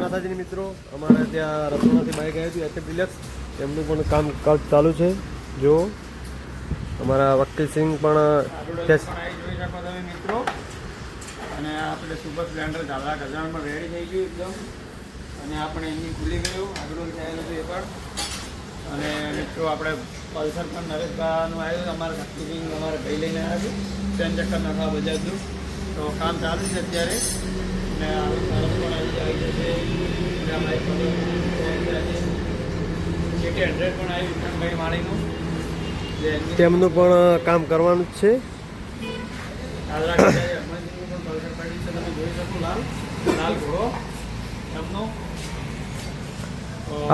માતાજીની મિત્રો, અમારે ત્યાં રસોડાથી બાઈક આવી હતી એચએફ ડિલક્સ એમનું પણ કામ કાજ ચાલુ છે. જો, અમારા વકીલસિંહ પણ જોઈ શકો તમે મિત્રો. અને આપણે સુપર સ્પ્લેન્ડર ઝાલા ગજાણમાં રેડી થઈ ગયું એકદમ. અને આપણે એન્જિન ખુલી ગયું આગળ થયેલું હતું એ પણ. અને મિત્રો, આપણે પલ્સર પણ નરેશભાઈનું આવ્યું છે અમારા શક્તિસિંહ અમારા ભાઈ લઈને આવ્યા છે. ત્રણ ચક્કર નખા બજાજનું. તો કામ ચાલુ છે અત્યારે. તેમનું પણ કામ કરવાનું છે.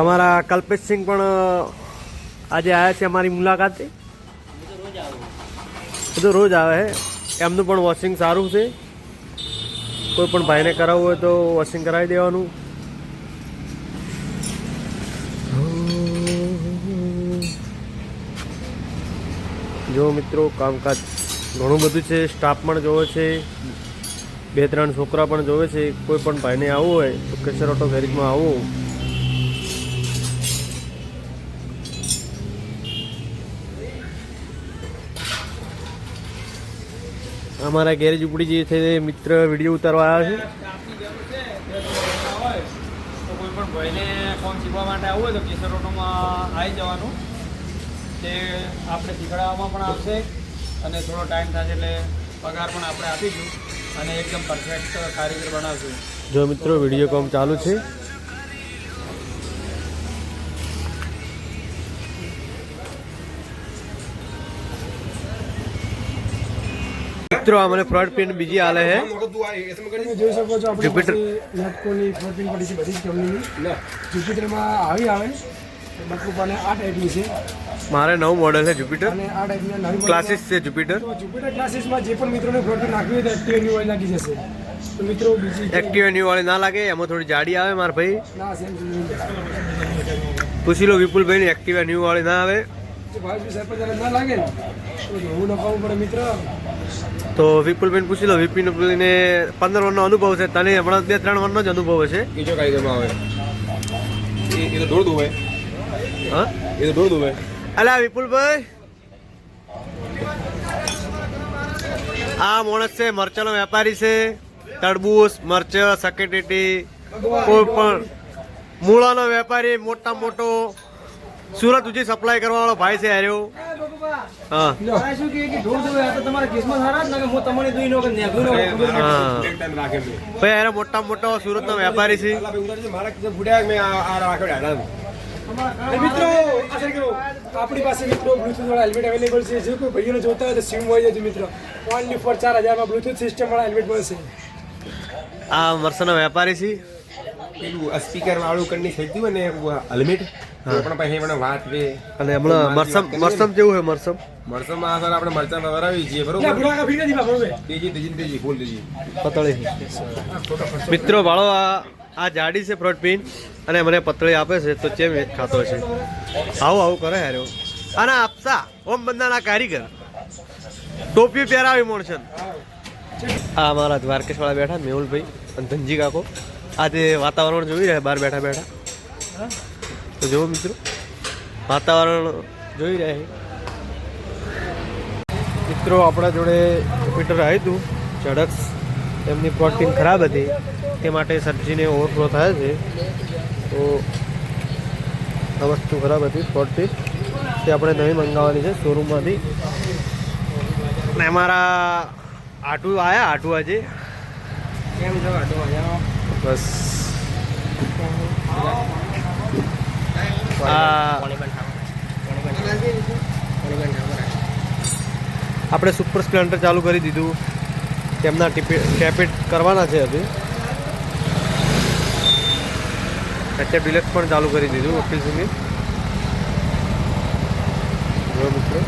અમારા કલ્પેશસિંહ પણ આજે આવ્યા છે અમારી મુલાકાતે. બધું રોજ આવે. છે એમનું પણ વોશિંગ સારું છે. કોઈ પણ ભાઈને કરાવવું હોય તો વોશિંગ કરાવી દેવાનું. જો મિત્રો, કામકાજ ઘણું બધું છે. સ્ટાફ પણ જોવે છે. બે ત્રણ છોકરા પણ જોવે છે. કોઈ પણ ભાઈને આવવું હોય, તો કેસર ઓટો ગેરેજમાં આવવું અમારા ગેરેજ ઉપડી જે છે તે મિત્ર વીડિયો ઉતારવા આવ્યા છે. કોઈ પણ ભાઈને ફોન શીખવા માટે આવવું હોય તો કેસર આવી જવાનું તે આપણે શીખવાડવામાં પણ આવશે અને થોડો ટાઈમ થશે એટલે પગાર પણ આપણે આપીશું અને એકદમ પરફેક્ટ કારીગર બનાવશું જો મિત્રો વીડિયો કોમ ચાલુ છે. મિત્રો આ મને ફ્રન્ટ પ્રિન્ટ બીજી આલે છે તમે જોઈ શકો છો આપણે જુપિટર લેપકોની ફ્રન્ટ પ્રિન્ટ પડી છે બધી જ કંપનીની જુપિટરમાં આવી આવે બકુપાને આ ટાઈપની છે મારે નવું મોડેલ છે જુપિટર અને આ ટાઈપના નવી ક્લાસીસ છે જુપિટર જુપિટર ક્લાસીસમાં જે પણ મિત્રોને ફોર્ટીન નાખવી હોય તો એક્ટિવ ન્યુ નાખી જશે તો મિત્રો બીજી એક્ટિવ ન્યુ વાળી ના લાગે એમાં થોડી જાડી આવે મારા ભાઈ. ના સેમ પૂછી લો વિપુલભાઈ એક્ટિવા ન્યુ વાળી ના આવે. ના ને તો જોવું નખાવવું પડે મિત્ર. તો વિપુલભાઈ પૂછી લો વિપિનને પંદર વર્ષનો અનુભવ છે. તને હમણાં બે ત્રણ વર્ષનો જ અનુભવ છે બીજો કાયદામાં આવે. એ એ તો દોડ દુવે હા? એ તો દોડ દુવે અલા વિપુલભાઈ. આ માણસ છે મરચાનો વેપારી છે. તરબૂચ મરચા સકેટેટી કોઈ પણ મૂળાનો વેપારી મોટા મોટો સુરત ઉજી સપ્લાય કરવા વાળો ભાઈ છે હાર્યો. હા. શું કે ઢોર દો તો તમારા કેસમાં સારા ને હું તમારી દુઈ નો ને ભાઈ મોટા મોટો સુરતનો વેપારી છે. મારા મેં આ મિત્રો કરો આપણી પાસે મિત્રો બ્લુટૂથ વાળા હેલ્મેટ અવેલેબલ છે. જે કોઈ ભાઈઓને જોતા હોય તો સિમ હોય છે મિત્રો. ઓનલી ફોર ચાર હજારમાં બ્લુટૂથ સિસ્ટમ વાળા હેલ્મેટ મળશે આ વર્ષનો વેપારી છે. પેલું સ્પીકર વાળું કરીને હોય ને હેલ્મેટ પણ પછી મને વાત વે અને હમણાં મરસમ મરસમ જેવું છે મરસમ? મરસમાં સર આપણે મરચા વરાવી છીએ બરોબર? તેજી તેજી તેજી ફૂલ તેજી પતળી. મિત્રો વાળો આ આ જાડી છે ફ્રોટ પિન અને મને પતળી આપે છે તો ચેમ ખાતો છે આવું આવું કરે હાર્યો અને આપસા ઓમ બંદાના કારીગર. ટોપી પહેરાવી મોણશન આ અમારા દ્વારકેશવાળા બેઠા મેહુલભાઈ અને ધનજી કાકો. આજે વાતાવરણ જોઈ રહ્યા બહાર બેઠા બેઠા. તો જુઓ મિત્રો, વાતાવરણ જોઈ રહ્યા. મિત્રો, આપણા જોડે જુપિટર આવ્યું હતું ઝડક્સ એમની પ્રોટીન ખરાબ હતી, તે માટે સબ્જીને ઓવરફ્લો થાય છે. તો આ વસ્તુ ખરાબ હતી પ્રોટીન તે આપણે નવી મંગાવવાની છે શોરૂમમાંથી અને અમારા આટું આવ્યા આટું આજે. કેમ છો આટુ મજામાં બસ. આપણે સુપર સ્પ્લેન્ડર ચાલુ કરી દીધું. તેમના ટીપે ટેપેટ કરવાના છે હજી. અત્યારે ડિલેક્સ પણ ચાલુ કરી દીધું જો મિત્રો.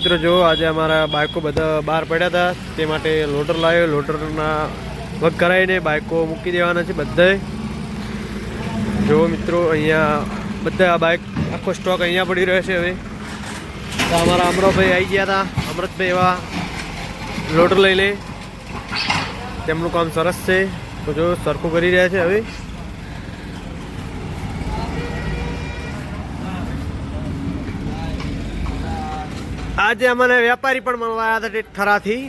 મિત્રો, જો આજે અમારા બાઇકો બધા બહાર પડ્યા હતા, તે માટે લોડર લાવ્યો. લોડરના વગ કરાવીને બાઇકો મૂકી દેવાના છે બધાએ જો મિત્રો, અહીંયા બધા બાઇક આખો સ્ટોક અહીંયા પડી રહ્યો છે હવે. તો અમારા અમરોભાઈ આવી ગયા હતા. અમૃતભાઈ એવા લોડર લઈ લે. તેમનું કામ સરસ છે. તો જો સરખું કરી રહ્યા છે હવે. આજે અમને વેપારી પણ મળવા આવ્યા હતા થરાથી.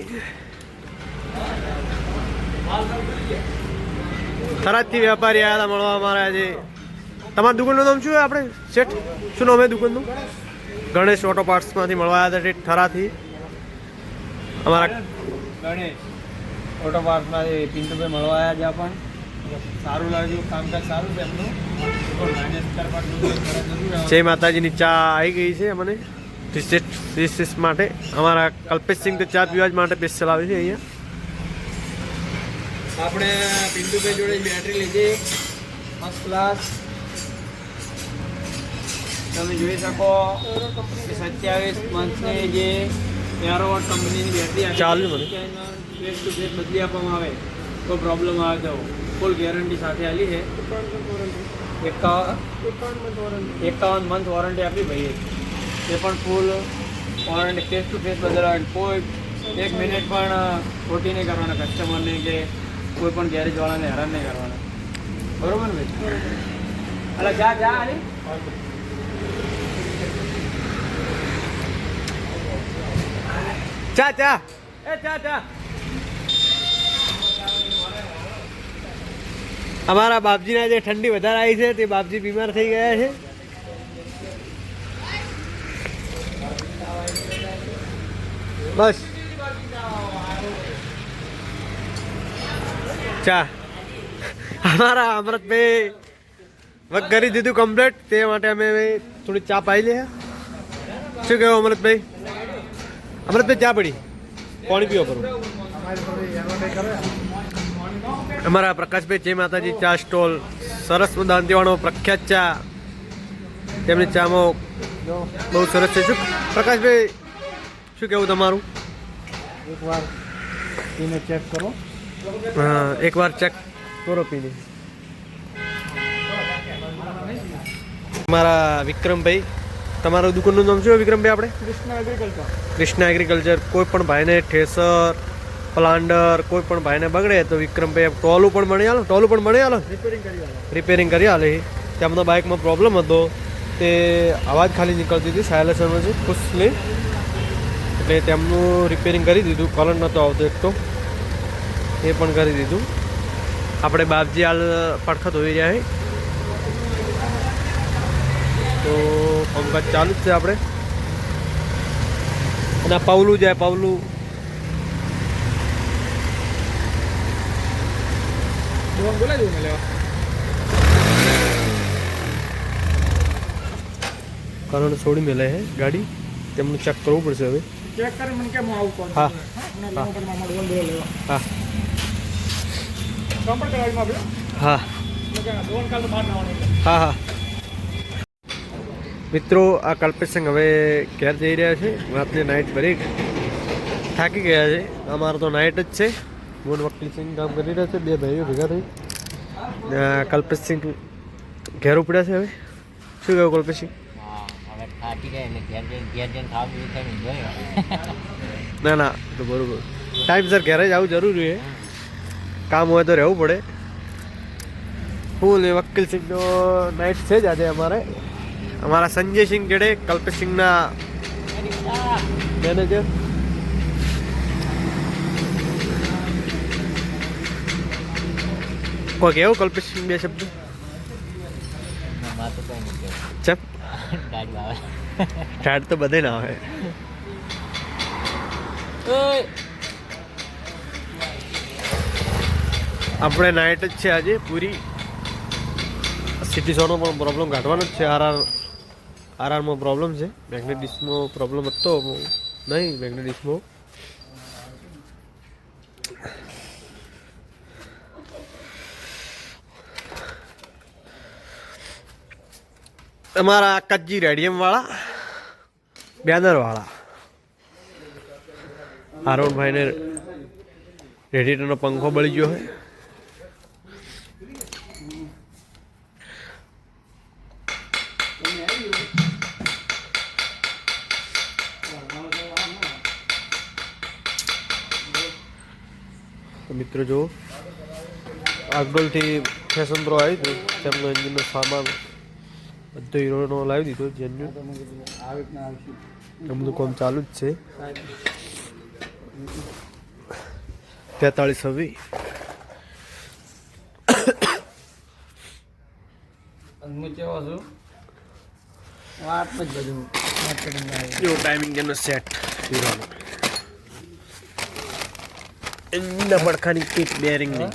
થરાદથી વેપારી આવ્યા હતા મળવા અમારે આજે. તમારા દુકાનનું નામ શું છે આપણે? શેઠ શું નામ છે દુકાનનું? ગણેશ ઓટો પાર્ટ્સમાંથી મળવા આવ્યા હતા થરાથી. અમારા ગણેશ ઓટો પાર્ટ્સમાંથી પિન્ટુભાઈ મળવા આવ્યા જ્યાં પણ સારું લાગ્યું કામકાજ સારું છે એમનું. જય માતાજીની ચા આવી ગઈ છે અમને. રિસેસ માટે અમારા કલ્પેશસિંહ તો ચા પીવા જ માટે સ્પેશિયલ આવે છે અહીંયા. આપણે પિન્ટુભાઈ જોડે બેટરી લીધી. ફર્સ્ટ ક્લાસ તમે જોઈ શકો કે સત્યાવીસ મંથની જે એરોવોટ કંપનીની બેટરી ચાલુ. ફેસ ટુ ફેસ બદલી આપવામાં આવે. તો પ્રોબ્લેમ આવે તો ફૂલ ગેરંટી સાથે આવી છે. એકાવન એકાવન મંથ વોરંટી આપી ભાઈએ. એ પણ full warranty face to face બદલવાની કોઈ એક મિનિટ પણ ખોટી નહીં કરવાના કસ્ટમરને કે કોઈ પણ ગેરેજવાળાને હેરાન નહીં કરવાના. બરોબર ને ભાઈ? એટલે જા જા અરે ચા ચા એ ચા ચા અમારા બાપજીના જે ઠંડી વધારે આવી છે તે બાપજી બીમાર થઈ ગયા છે. બસ. ચા. અમારા અમૃતભાઈ વર્ક કરી દીધું કમ્પ્લીટ તે માટે અમે થોડી ચા પાઈ લે. શું કહેવું અમૃતભાઈ? અમૃતભાઈ, ચા પડી પાણી પીવો કરું અમારા પ્રકાશભાઈ જય માતાજી, ચા સ્ટોલ. સરસ દાંતીવાળો પ્રખ્યાત ચા. તેમની ચામાં બહુ સરસ છે. શું? પ્રકાશભાઈ શું કહેવું તમારું? એકવાર પીને ચેક કરો. હા એકવાર ચેક કરો પીને મારા વિક્રમભાઈ તમારું દુકાનનું નામ શું વિક્રમભાઈ આપણે? કૃષ્ણ એગ્રીકલ્ચર કૃષ્ણા એગ્રીકલ્ચર કોઈ પણ ભાઈને ઠેસર પ્લાન્ડર કોઈ પણ ભાઈને બગડે તો વિક્રમભાઈ ટોલું પણ મળી આલો ટોલું પણ મળી આલો? રિપેરિંગ કરી રિપેરિંગ કરી આલે. તેમનો બાઇકમાં પ્રોબ્લેમ હતો. તે અવાજ ખાલી નીકળતી હતી સાયલેસરમાંથી ખુશ ખુશલી. એટલે તેમનું રિપેરિંગ કરી દીધું. કલર નહોતો આવતો એક તો. એ પણ કરી દીધું. આપણે બાપજી હાલ પડખત હોઈ રહ્યા તો પંકજ ચાલુ જ છે આપણે. અને આ પવલું જાય પવલું કરણ બોલાવી દઉં લેવા કારણ છોડી મેલે છે ગાડી. તેમનું ચેક કરવું પડશે હવે. ચેક કરી મને કેમ આવું કોણ હા. હા કમ્પ્લીટ કરાવી આપણે હા. હા હા મિત્રો આ કલ્પેશસિંહ હવે ઘેર જઈ રહ્યા છે રાતની નાઇટ ભરી થાકી ગયા છે અમારો તો નાઇટ જ છે મોન વકીલ સિંહ કામ કરી રહ્યા છે બે ભાઈઓ ભેગા થઈ ને આ કલ્પેશસિંહ ઘેર ઉપડ્યા છે હવે શું કહ્યું કલ્પેશસિંહ હા હવે થાકી એટલે ઘેર જઈને ઘેર જઈને ખાવા પીવું થાય ને ના ના તો બરોબર. ટાઈમસર ઘરે જ આવું જરૂરી છે. કામ હોય તો રહેવું પડે. હું ને વકીલ સિંહનો નાઇટ છે જ આજે અમારે. અમારા સંજય સિંહ જેડે કલ્પેશ સિંહના મેનેજર કોઈ કેવું કલ્પેશ સિંહ બે શબ્દ? કહેવું. ચપ ટાટ તો બધે ના આવે. આપણે નાઇટ જ છે આજે, પૂરી. સિટી સોનો પણ પ્રોબ્લેમ કાઢવાનો જ છે. આરઆર આરઆરમાં પ્રોબ્લેમ છે. મેગ્નેટ પ્રોબ્લેમ હતો. નહીં મેગ્નેટ તમારા કચ્છી રેડિયમ વાળા, બેનર વાળા. અરુણભાઈને રેડિએટરનો પંખો બળી ગયો હોય મિત્રો જો આગળથી ફેશન પ્રો આવી હતું તેમનો એન્જિનનો સામાન બધો હીરોનો લાવી દીધો જેન્યુન. બધું કામ ચાલુ જ છે. તેતાળીસ હવે. કીટ બેરિંગ છું વાત જ બધું માર્કેટિંગ આવે જો ટાઈમિંગ એનો સેટ હીરોનો એન્જિનના પડખાની kit બેરિંગની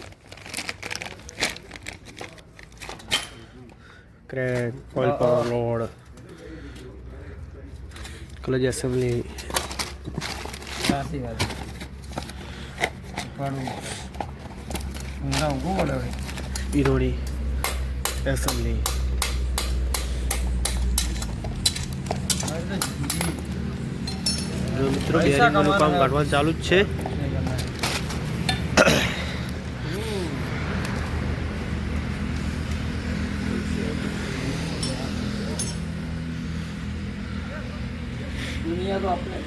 crane oil power load clutch assembly સાચી વાત હીરોની એસેમ્બલી જો મિત્રો બેરિંગનું કામ. કાઢવાનું ચાલુ જ છે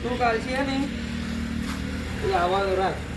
તો કાલ છે ને તું આવા તો રાખ.